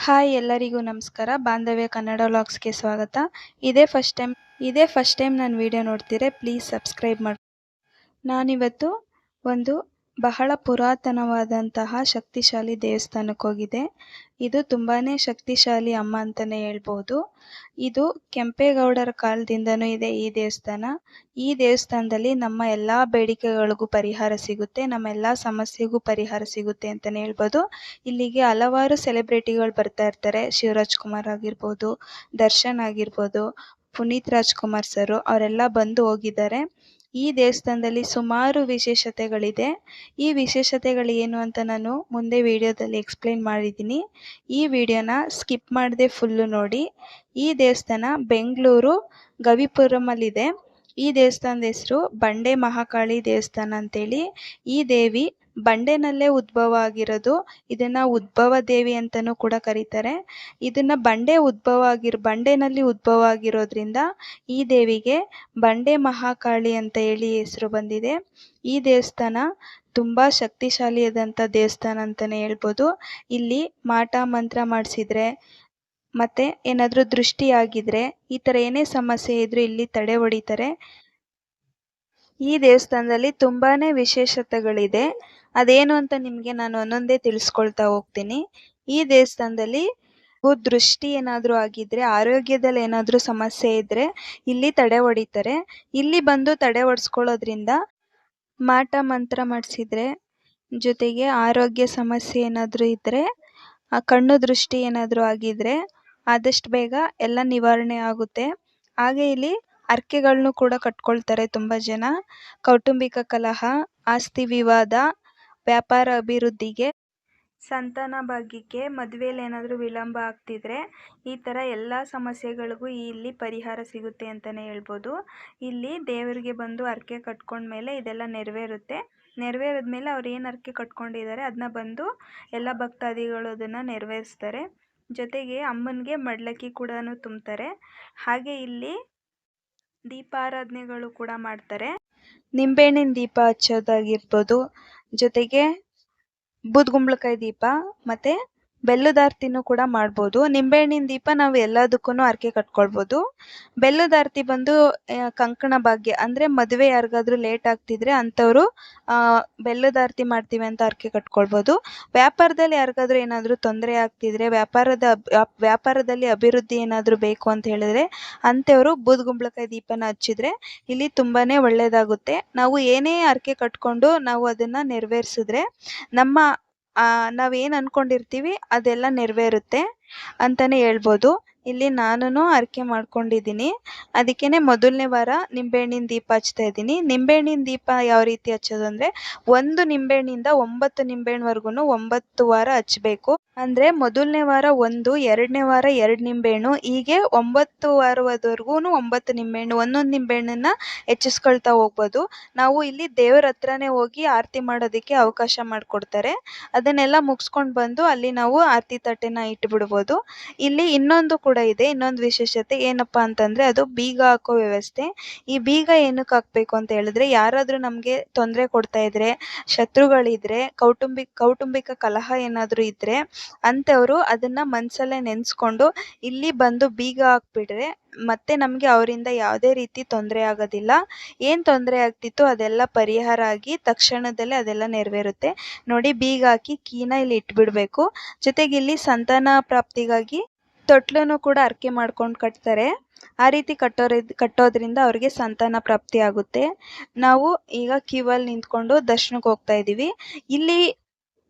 Hi ಎಲ್ಲರಿಗೂ ನಮಸ್ಕಾರ. ಬಾಂಧವ್ಯ ಕನ್ನಡ ವ್ಲಾಗ್ಸ್ಗೆ ಸ್ವಾಗತ. ಇದೇ ಫಸ್ಟ್ ಟೈಮ್ ಇದೇ ಫಸ್ಟ್ ಟೈಮ್ ನಾನು ವಿಡಿಯೋ ನೋಡ್ತೀರೆ ಪ್ಲೀಸ್ ಸಬ್ಸ್ಕ್ರೈಬ್ ಮಾಡಿ ನಾನಿವತ್ತು ಒಂದು ಬಹಳ ಪುರಾತನವಾದಂತಹ ಶಕ್ತಿಶಾಲಿ ದೇವಸ್ಥಾನಕ್ಕೆ ಹೋಗಿದೆ ಇದು ತುಂಬಾ ಶಕ್ತಿಶಾಲಿ ಅಮ್ಮ ಅಂತಲೇ ಹೇಳ್ಬೋದು. ಇದು ಕೆಂಪೇಗೌಡರ ಕಾಲದಿಂದನೂ ಇದೆ ಈ ದೇವಸ್ಥಾನ. ಈ ದೇವಸ್ಥಾನದಲ್ಲಿ ನಮ್ಮ ಎಲ್ಲ ಬೇಡಿಕೆಗಳಿಗೂ ಪರಿಹಾರ ಸಿಗುತ್ತೆ, ನಮ್ಮ ಎಲ್ಲಾ ಸಮಸ್ಯೆಗೂ ಪರಿಹಾರ ಸಿಗುತ್ತೆ ಅಂತಲೇ ಹೇಳ್ಬೋದು. ಇಲ್ಲಿಗೆ ಹಲವಾರು ಸೆಲೆಬ್ರಿಟಿಗಳು ಬರ್ತಾ ಇರ್ತಾರೆ. ಶಿವರಾಜ್ ಕುಮಾರ್ ಆಗಿರ್ಬೋದು, ದರ್ಶನ್ ಆಗಿರ್ಬೋದು, ಪುನೀತ್ ರಾಜ್ಕುಮಾರ್ ಸರ್, ಅವರೆಲ್ಲ ಬಂದು ಹೋಗಿದ್ದಾರೆ. ಈ ದೇವಸ್ಥಾನದಲ್ಲಿ ಸುಮಾರು ವಿಶೇಷತೆಗಳಿದೆ. ಈ ವಿಶೇಷತೆಗಳು ಏನು ಅಂತ ನಾನು ಮುಂದೆ ವಿಡಿಯೋದಲ್ಲಿ ಎಕ್ಸ್ಪ್ಲೇನ್ ಮಾಡಿದ್ದೀನಿ. ಈ ವಿಡಿಯೋನ ಸ್ಕಿಪ್ ಮಾಡದೆ ಫುಲ್ಲು ನೋಡಿ. ಈ ದೇವಸ್ಥಾನ ಬೆಂಗಳೂರು ಗವಿಪುರಮಲ್ಲಿದೆ. ಈ ದೇವಸ್ಥಾನದ ಹೆಸರು ಬಂಡೆ ಮಹಾಕಾಳಿ ದೇವಸ್ಥಾನ ಅಂತೇಳಿ. ಈ ದೇವಿ ಬಂಡೆನಲ್ಲೇ ಉದ್ಭವ ಆಗಿರೋದು, ಇದನ್ನು ಉದ್ಭವ ದೇವಿ ಅಂತಲೂ ಕೂಡ ಕರೀತಾರೆ. ಇದನ್ನು ಬಂಡೆ ಉದ್ಭವ ಆಗಿರೋ, ಬಂಡೆನಲ್ಲಿ ಉದ್ಭವ ಆಗಿರೋದ್ರಿಂದ ಈ ದೇವಿಗೆ ಬಂಡೆ ಮಹಾಕಾಳಿ ಅಂತ ಹೇಳಿ ಹೆಸರು ಬಂದಿದೆ. ಈ ದೇವಸ್ಥಾನ ತುಂಬ ಶಕ್ತಿಶಾಲಿಯಾದಂಥ ದೇವಸ್ಥಾನ ಅಂತಲೇ ಹೇಳ್ಬೋದು. ಇಲ್ಲಿ ಮಾಟ ಮಂತ್ರ ಮಾಡಿಸಿದ್ರೆ, ಮತ್ತು ಏನಾದರೂ ಆಗಿದ್ರೆ, ಈ ಥರ ಏನೇ ಸಮಸ್ಯೆ ಇದ್ದರೂ ಇಲ್ಲಿ ತಡೆ ಹೊಡಿತಾರೆ. ಈ ದೇವಸ್ಥಾನದಲ್ಲಿ ತುಂಬಾನೇ ವಿಶೇಷತೆಗಳಿದೆ. ಅದೇನು ಅಂತ ನಿಮಗೆ ನಾನು ಒಂದೊಂದೇ ತಿಳಿಸ್ಕೊಳ್ತಾ ಹೋಗ್ತೀನಿ. ಈ ದೇವಸ್ಥಾನದಲ್ಲಿ ದೃಷ್ಟಿ ಏನಾದರೂ ಆಗಿದ್ರೆ, ಆರೋಗ್ಯದಲ್ಲಿ ಏನಾದರೂ ಸಮಸ್ಯೆ ಇದ್ರೆ ಇಲ್ಲಿ ತಡೆ ಹೊಡಿತಾರೆ. ಇಲ್ಲಿ ಬಂದು ತಡೆ ಹೊಡ್ಸ್ಕೊಳ್ಳೋದ್ರಿಂದ ಮಾಟ ಮಂತ್ರ ಮಾಡಿಸಿದ್ರೆ, ಜೊತೆಗೆ ಆರೋಗ್ಯ ಸಮಸ್ಯೆ ಏನಾದರೂ ಇದ್ರೆ, ಆ ಕಣ್ಣು ದೃಷ್ಟಿ ಏನಾದರೂ ಆಗಿದ್ರೆ ಆದಷ್ಟು ಬೇಗ ಎಲ್ಲ ನಿವಾರಣೆ ಆಗುತ್ತೆ. ಹಾಗೆ ಇಲ್ಲಿ ಹರ್ಕೆಗಳ್ನು ಕೂಡ ಕಟ್ಕೊಳ್ತಾರೆ ತುಂಬ ಜನ. ಕೌಟುಂಬಿಕ ಕಲಹ, ಆಸ್ತಿ ವಿವಾದ, ವ್ಯಾಪಾರ ಅಭಿವೃದ್ಧಿಗೆ, ಸಂತಾನ ಭಾಗ್ಯಕ್ಕೆ ಮದುವೆಯಲ್ಲಿ ಏನಾದರೂ ವಿಳಂಬ ಆಗ್ತಿದ್ರೆ ಈ ಥರ ಎಲ್ಲ ಸಮಸ್ಯೆಗಳಿಗೂ ಇಲ್ಲಿ ಪರಿಹಾರ ಸಿಗುತ್ತೆ ಅಂತಲೇ ಹೇಳ್ಬೋದು. ಇಲ್ಲಿ ದೇವರಿಗೆ ಬಂದು ಹರಕೆ ಕಟ್ಕೊಂಡ್ಮೇಲೆ ಇದೆಲ್ಲ ನೆರವೇರುತ್ತೆ. ನೆರವೇರಿದ್ಮೇಲೆ ಅವ್ರು ಏನು ಹರಕೆ ಕಟ್ಕೊಂಡಿದ್ದಾರೆ ಅದನ್ನ ಬಂದು ಎಲ್ಲ ಭಕ್ತಾದಿಗಳು ಅದನ್ನು ನೆರವೇರಿಸ್ತಾರೆ. ಜೊತೆಗೆ ಅಮ್ಮನಿಗೆ ಮಡಿಲಕ್ಕಿ ಕೂಡ ತುಂಬ್ತಾರೆ. ಹಾಗೆ ಇಲ್ಲಿ ದೀಪಾರಾಧನೆಗಳು ಕೂಡ ಮಾಡ್ತಾರೆ. ನಿಂಬೆಹಣ್ಣಿನ ದೀಪ ಹಚ್ಚೋದಾಗಿರ್ಬೋದು ಜೊತೆಗೆ ಬೂದುಗುಂಬಳಕಾಯಿ ದೀಪ ಮತ್ತು ಬೆಲ್ಲದ ಆರತಿನೂ ಕೂಡ ಮಾಡ್ಬೋದು. ನಿಂಬೆಹಣ್ಣಿನ ದೀಪ ನಾವು ಎಲ್ಲದಕ್ಕೂ ಹರಕೆ ಕಟ್ಕೊಳ್ಬೋದು. ಬೆಲ್ಲದ ಆರತಿ ಬಂದು ಕಂಕಣ ಭಾಗ್ಯ ಅಂದರೆ ಮದುವೆ ಯಾರಿಗಾದ್ರೂ ಲೇಟ್ ಆಗ್ತಿದ್ರೆ ಅಂಥವ್ರು ಬೆಲ್ಲದ ಆರತಿ ಮಾಡ್ತೀವಿ ಅಂತ ಹರಕೆ ಕಟ್ಕೊಳ್ಬೋದು. ವ್ಯಾಪಾರದಲ್ಲಿ ಯಾರಿಗಾದ್ರೂ ಏನಾದರೂ ತೊಂದರೆ ಆಗ್ತಿದ್ರೆ, ವ್ಯಾಪಾರದ ವ್ಯಾಪಾರದಲ್ಲಿ ಅಭಿವೃದ್ಧಿ ಏನಾದರೂ ಬೇಕು ಅಂತ ಹೇಳಿದ್ರೆ, ಅಂಥವರು ಬೂದುಗುಂಬಳಕಾಯಿ ದೀಪನ ಹಚ್ಚಿದ್ರೆ ಇಲ್ಲಿ ತುಂಬಾ ಒಳ್ಳೆಯದಾಗುತ್ತೆ ನಾವು ಏನೇ ಹರಕೆ ಕಟ್ಕೊಂಡು ನಾವು ಅದನ್ನು ನೆರವೇರಿಸಿದ್ರೆ ನಮ್ಮ ನಾವೇನು ಅಂದ್ಕೊಂಡಿರ್ತೀವಿ ಅದೆಲ್ಲ ನೆರವೇರುತ್ತೆ ಅಂತಲೇ ಹೇಳ್ಬೋದು. ಇಲ್ಲಿ ನಾನು ಹರಕೆ ಮಾಡ್ಕೊಂಡಿದ್ದೀನಿ. ಅದಕ್ಕೇ ಮೊದಲನೇ ವಾರ ನಿಂಬೆಹಣ್ಣಿನ ದೀಪ ಹಚ್ತಾ ಇದ್ದೀನಿ. ನಿಂಬೆಹಣ್ಣಿನ ದೀಪ ಯಾವ ರೀತಿ ಹಚ್ಚೋದು ಅಂದರೆ ಒಂದು ನಿಂಬೆಹಣ್ಣಿಂದ ಒಂಬತ್ತು ನಿಂಬೆಹಣ್ಣುವರ್ಗು ಒಂಬತ್ತು ವಾರ ಹಚ್ಚಬೇಕು ಅಂದರೆ ಮೊದಲನೇ ವಾರ ಒಂದು, ಎರಡನೇ ವಾರ ಎರಡು ನಿಂಬೆಹಣ್ಣು, ಹೀಗೆ ಒಂಬತ್ತು ವಾರದವರೆಗೂ ಒಂಬತ್ತು ನಿಂಬೆಹಣ್ಣು, ಒಂದೊಂದು ನಿಂಬೆಹಣ್ಣನ್ನು ಹೆಚ್ಚಿಸ್ಕೊಳ್ತಾ ಹೋಗ್ಬೋದು. ನಾವು ಇಲ್ಲಿ ದೇವರ ಹತ್ರನೇ ಹೋಗಿ ಆರತಿ ಮಾಡೋದಕ್ಕೆ ಅವಕಾಶ ಮಾಡಿಕೊಡ್ತಾರೆ. ಅದನ್ನೆಲ್ಲ ಮುಗಿಸ್ಕೊಂಡು ಬಂದು ಅಲ್ಲಿ ನಾವು ಆರತಿ ತಟ್ಟೆನ ಇಟ್ಬಿಡ್ಬೋದು. ಇಲ್ಲಿ ಇನ್ನೊಂದು ಕೂಡ ಇದೆ. ಇನ್ನೊಂದು ವಿಶೇಷತೆ ಏನಪ್ಪ ಅಂತಂದ್ರೆ ಅದು ಬೀಗ ಹಾಕೋ ವ್ಯವಸ್ಥೆ. ಈ ಬೀಗ ಏನಕ್ಕೆ ಹಾಕಬೇಕು ಅಂತ ಹೇಳಿದ್ರೆ ಯಾರಾದರೂ ನಮಗೆ ತೊಂದರೆ ಕೊಡ್ತಾ ಇದ್ರೆ, ಶತ್ರುಗಳಿದ್ರೆ ಕೌಟುಂಬಿಕ ಕೌಟುಂಬಿಕ ಕಲಹ ಏನಾದರೂ ಇದ್ರೆ ಅಂತವರು ಅದನ್ನ ಮನಸಲ್ಲೇ ನೆನೆಸ್ಕೊಂಡು ಇಲ್ಲಿ ಬಂದು ಬೀಗ ಹಾಕ್ಬಿಟ್ರೆ ಮತ್ತೆ ನಮಗೆ ಅವರಿಂದ ಯಾವುದೇ ರೀತಿ ತೊಂದರೆ ಆಗೋದಿಲ್ಲ. ಏನು ತೊಂದರೆ ಆಗ್ತಿತ್ತು ಅದೆಲ್ಲ ಪರಿಹಾರ ಆಗಿ ತಕ್ಷಣದಲ್ಲೇ ಅದೆಲ್ಲ ನೆರವೇರುತ್ತೆ. ನೋಡಿ ಬೀಗ ಹಾಕಿ ಕೀನ ಇಲ್ಲಿ ಇಟ್ಬಿಡ್ಬೇಕು. ಜೊತೆಗೆ ಇಲ್ಲಿ ಸಂತಾನ ಪ್ರಾಪ್ತಿಗಾಗಿ ತೊಟ್ಲನ್ನು ಕೂಡ ಹರಕೆ ಮಾಡ್ಕೊಂಡು ಕಟ್ತಾರೆ. ಆ ರೀತಿ ಕಟ್ಟೋರಿದ್ ಕಟ್ಟೋದ್ರಿಂದ ಅವರಿಗೆ ಸಂತಾನ ಪ್ರಾಪ್ತಿ ಆಗುತ್ತೆ. ನಾವು ಈಗ ಕ್ಯೂ ಅಲ್ಲಿ ನಿಂತ್ಕೊಂಡು ದರ್ಶನಕ್ಕೆ ಹೋಗ್ತಾ ಇದ್ದೀವಿ ಇಲ್ಲಿ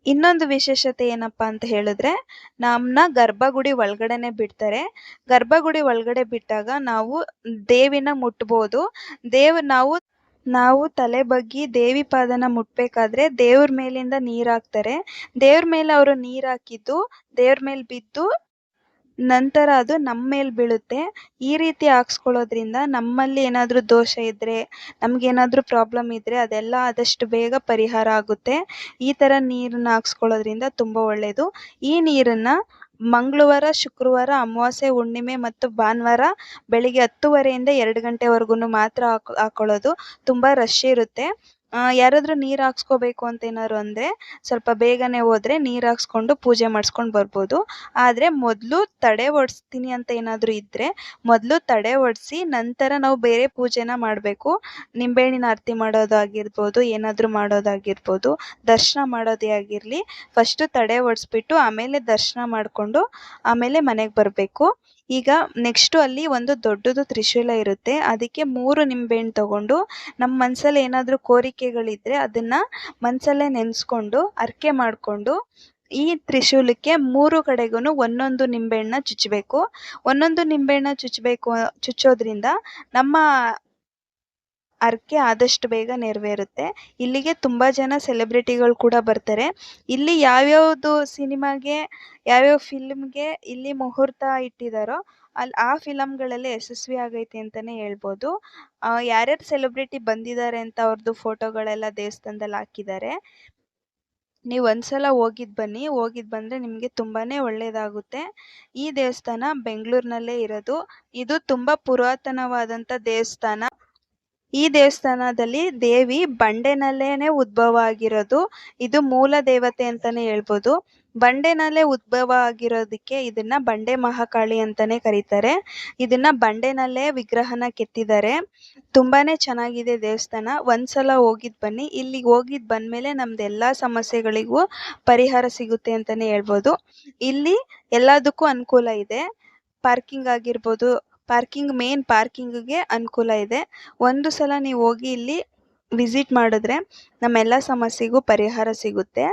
ಇನ್ನೊಂದು ವಿಶೇಷತೆ ಏನಪ್ಪ ಅಂತ ಹೇಳಿದ್ರೆ ನಮ್ಮನ್ನ ಗರ್ಭಗುಡಿ ಒಳಗಡೆನೆ ಬಿಡ್ತಾರೆ. ಗರ್ಭಗುಡಿ ಒಳಗಡೆ ಬಿಟ್ಟಾಗ ನಾವು ದೇವಿನ ಮುಟ್ಬೋದು. ದೇವ್, ನಾವು ನಾವು ತಲೆ ಬಗ್ಗಿ ದೇವಿ ಪಾದನ ಮುಟ್ಬೇಕಾದ್ರೆ ದೇವ್ರ ಮೇಲಿಂದ ನೀರು ಹಾಕ್ತಾರೆ. ದೇವ್ರ ಮೇಲೆ ಅವರು ನೀರು ಹಾಕಿದ್ದು, ದೇವ್ರ ಮೇಲೆ ಬಿದ್ದು ನಂತರ ಅದು ನಮ್ಮ ಮೇಲೆ ಬೀಳುತ್ತೆ. ಈ ರೀತಿ ಹಾಕ್ಸ್ಕೊಳ್ಳೋದ್ರಿಂದ ನಮ್ಮಲ್ಲಿ ಏನಾದರೂ ದೋಷ ಇದ್ದರೆ ನಮಗೇನಾದ್ರೂ ಪ್ರಾಬ್ಲಮ್ ಇದ್ದರೆ ಅದೆಲ್ಲ ಆದಷ್ಟು ಬೇಗ ಪರಿಹಾರ ಆಗುತ್ತೆ. ಈ ಥರ ನೀರನ್ನ ಹಾಕ್ಸ್ಕೊಳ್ಳೋದ್ರಿಂದ ತುಂಬ ಒಳ್ಳೆಯದು ಈ ನೀರನ್ನು ಮಂಗಳವಾರ, ಶುಕ್ರವಾರ, ಅಮಾವಾಸ್ಯೆ, ಹುಣ್ಣಿಮೆ ಮತ್ತು ಭಾನುವಾರ ಬೆಳಿಗ್ಗೆ ಹತ್ತುವರೆಯಿಂದ ಎರಡು ಗಂಟೆವರೆಗೂ ಮಾತ್ರ ಹಾಕ್, ಹಾಕ್ಕೊಳ್ಳೋದು. ತುಂಬ ರಶ್ ಇರುತ್ತೆ. ಯಾರಾದರೂ ನೀರು ಹಾಕ್ಸ್ಕೋಬೇಕು ಅಂತ ಏನಾದ್ರು ಅಂದರೆ ಸ್ವಲ್ಪ ಬೇಗನೆ ಹೋದ್ರೆ ನೀರು ಹಾಕ್ಸ್ಕೊಂಡು ಪೂಜೆ ಮಾಡಿಸ್ಕೊಂಡು ಬರ್ಬೋದು. ಆದರೆ ಮೊದಲು ತಡೆ ಒಡ್ಸ್ತೀನಿ ಅಂತ ಏನಾದರೂ ಇದ್ದರೆ ಮೊದಲು ತಡೆ ಒಡಿಸಿ ನಂತರ ನಾವು ಬೇರೆ ಪೂಜೆನ ಮಾಡಬೇಕು. ನಿಂಬೆಹಣ್ಣಿನ ಆರತಿ ಮಾಡೋದಾಗಿರ್ಬೋದು ಏನಾದರೂ ಮಾಡೋದಾಗಿರ್ಬೋದು ದರ್ಶನ ಮಾಡೋದೇ ಆಗಿರಲಿ. ಫಸ್ಟು ತಡೆ ಒಡಿಸ್ಬಿಟ್ಟು ಆಮೇಲೆ ದರ್ಶನ ಮಾಡಿಕೊಂಡು ಆಮೇಲೆ ಮನೆಗೆ ಬರಬೇಕು. ಈಗ ನೆಕ್ಸ್ಟು ಅಲ್ಲಿ ಒಂದು ದೊಡ್ಡದು ತ್ರಿಶೂಲ ಇರುತ್ತೆ. ಅದಕ್ಕೆ ಮೂರು ನಿಂಬೆಹಣ್ಣು ತಗೊಂಡು ನಮ್ಮ ಮನಸ್ಸಲ್ಲಿ ಏನಾದರೂ ಕೋರಿಕೆಗಳಿದ್ದರೆ ಅದನ್ನು ಮನಸ್ಸಲ್ಲೇ ನೆನೆಸ್ಕೊಂಡು ಹರಕೆ ಮಾಡಿಕೊಂಡು ಈ ತ್ರಿಶೂಲಕ್ಕೆ ಮೂರು ಕಡೆಗೂ ಒಂದೊಂದು ನಿಂಬೆಹಣ್ಣನ್ನ ಚುಚ್ಚಬೇಕು ಒಂದೊಂದು ನಿಂಬೆಹಣ್ಣ ಚುಚ್ಚಬೇಕು ಚುಚ್ಚೋದ್ರಿಂದ ನಮ್ಮ ಹರಕೆ ಆದಷ್ಟು ಬೇಗ ನೆರವೇರುತ್ತೆ. ಇಲ್ಲಿಗೆ ತುಂಬ ಜನ ಸೆಲೆಬ್ರಿಟಿಗಳು ಕೂಡ ಬರ್ತಾರೆ. ಇಲ್ಲಿ ಯಾವ್ಯಾವುದು ಸಿನಿಮಾಗೆ, ಯಾವ್ಯಾವ ಫಿಲ್ಮ್ಗೆ ಇಲ್ಲಿ ಮುಹೂರ್ತ ಇಟ್ಟಿದ್ದಾರೋ ಅಲ್ಲಿ ಆ ಫಿಲಮ್ಗಳಲ್ಲಿ ಯಶಸ್ವಿ ಆಗೈತೆ ಅಂತಲೇ ಹೇಳ್ಬೋದು. ಯಾರ್ಯಾರು ಸೆಲೆಬ್ರಿಟಿ ಬಂದಿದ್ದಾರೆ ಅಂತ ಅವ್ರದ್ದು ಫೋಟೋಗಳೆಲ್ಲ ದೇವಸ್ಥಾನದಲ್ಲಿ ಹಾಕಿದ್ದಾರೆ. ನೀವು ಒಂದ್ಸಲ ಹೋಗಿದ್ದು ಬನ್ನಿ. ಹೋಗಿದ್ದು ಬಂದರೆ ನಿಮಗೆ ತುಂಬಾ ಒಳ್ಳೆಯದಾಗುತ್ತೆ ಈ ದೇವಸ್ಥಾನ ಬೆಂಗಳೂರಿನಲ್ಲೇ ಇರೋದು. ಇದು ತುಂಬ ಪುರಾತನವಾದಂಥ ದೇವಸ್ಥಾನ. ಈ ದೇವಸ್ಥಾನದಲ್ಲಿ ದೇವಿ ಬಂಡೆನಲ್ಲೇನೆ ಉದ್ಭವ ಆಗಿರೋದು. ಇದು ಮೂಲ ದೇವತೆ ಅಂತಾನೆ ಹೇಳ್ಬೋದು. ಬಂಡೆನಲ್ಲೇ ಉದ್ಭವ ಆಗಿರೋದಕ್ಕೆ ಇದನ್ನ ಬಂಡೆ ಮಹಾಕಾಳಿ ಅಂತಾನೆ ಕರೀತಾರೆ. ಇದನ್ನ ಬಂಡೆನಲ್ಲೇ ವಿಗ್ರಹನ ಕೆತ್ತಿದ್ದಾರೆ. ತುಂಬಾನೇ ಚೆನ್ನಾಗಿದೆ ದೇವಸ್ಥಾನ. ಒಂದ್ಸಲ ಹೋಗಿದ್ ಬನ್ನಿ. ಇಲ್ಲಿ ಹೋಗಿದ್ ಬಂದ್ಮೇಲೆ ನಮ್ದು ಎಲ್ಲಾ ಸಮಸ್ಯೆಗಳಿಗೂ ಪರಿಹಾರ ಸಿಗುತ್ತೆ ಅಂತಾನೆ ಹೇಳ್ಬೋದು. ಇಲ್ಲಿ ಎಲ್ಲದಕ್ಕೂ ಅನುಕೂಲ ಇದೆ. ಪಾರ್ಕಿಂಗ್ ಆಗಿರ್ಬೋದು ಪಾರ್ಕಿಂಗ್ ಮೇನ್ ಪಾರ್ಕಿಂಗ್ಗೆ ಅನುಕೂಲ ಇದೆ. ಒಂದು ಸಲ ನೀವು ಹೋಗಿ ಇಲ್ಲಿ ವಿಸಿಟ್ ಮಾಡಿದ್ರೆ ನಮ್ಮೆಲ್ಲ ಸಮಸ್ಯೆಗೂ ಪರಿಹಾರ ಸಿಗುತ್ತೆ.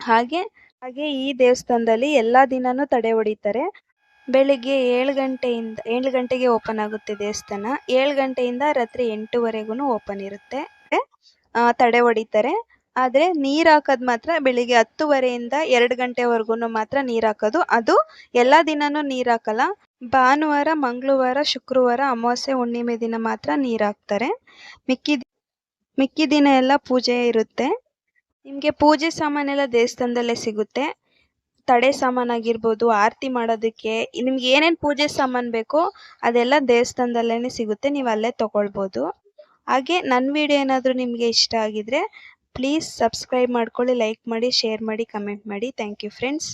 ಹಾಗೆ ಹಾಗೆ ಈ ದೇವಸ್ಥಾನದಲ್ಲಿ ಎಲ್ಲ ದಿನನೂ ತಡೆ ಹೊಡಿತಾರೆ. ಬೆಳಿಗ್ಗೆ ಏಳು ಗಂಟೆಯಿಂದ, ಏಳು ಗಂಟೆಗೆ ಓಪನ್ ಆಗುತ್ತೆ ದೇವಸ್ಥಾನ. ಏಳು ಗಂಟೆಯಿಂದ ರಾತ್ರಿ ಎಂಟುವರೆಗೂ ಓಪನ್ ಇರುತ್ತೆ. ತಡೆ ಹೊಡಿತಾರೆ. ಆದರೆ ನೀರು ಹಾಕೋದು ಮಾತ್ರ ಬೆಳಿಗ್ಗೆ ಹತ್ತುವರೆಯಿಂದ ಎರಡು ಗಂಟೆವರೆಗೂ ಮಾತ್ರ ನೀರು ಹಾಕೋದು. ಅದು ಎಲ್ಲ ದಿನನೂ ನೀರು ಹಾಕಲ್ಲ. ಭಾನುವಾರ, ಮಂಗಳವಾರ, ಶುಕ್ರವಾರ, ಅಮಾವಾಸ್ಯೆ, ಹುಣ್ಣಿಮೆ ದಿನ ಮಾತ್ರ ನೀರು ಹಾಕ್ತಾರೆ ಮಿಕ್ಕಿ ಮಿಕ್ಕಿ ದಿನ ಎಲ್ಲ ಪೂಜೆ ಇರುತ್ತೆ. ನಿಮಗೆ ಪೂಜೆ ಸಾಮಾನೆಲ್ಲ ದೇವಸ್ಥಾನದಲ್ಲೇ ಸಿಗುತ್ತೆ. ತಡೆ ಸಾಮಾನಾಗಿರ್ಬೋದು, ಆರತಿ ಮಾಡೋದಕ್ಕೆ, ನಿಮ್ಗೆ ಏನೇನು ಪೂಜೆ ಸಾಮಾನು ಬೇಕೋ ಅದೆಲ್ಲ ದೇವಸ್ಥಾನದಲ್ಲೇ ಸಿಗುತ್ತೆ. ನೀವು ಅಲ್ಲೇ ತೊಗೊಳ್ಬೋದು. ಹಾಗೆ ನನ್ನ ವಿಡಿಯೋ ಏನಾದರೂ ನಿಮಗೆ ಇಷ್ಟ ಆಗಿದ್ರೆ, ಪ್ಲೀಸ್ ಸಬ್ಸ್ಕ್ರೈಬ್ ಮಾಡ್ಕೊಳ್ಳಿ, ಲೈಕ್ ಮಾಡಿ, ಶೇರ್ ಮಾಡಿ, ಕಮೆಂಟ್ ಮಾಡಿ. Thank you friends.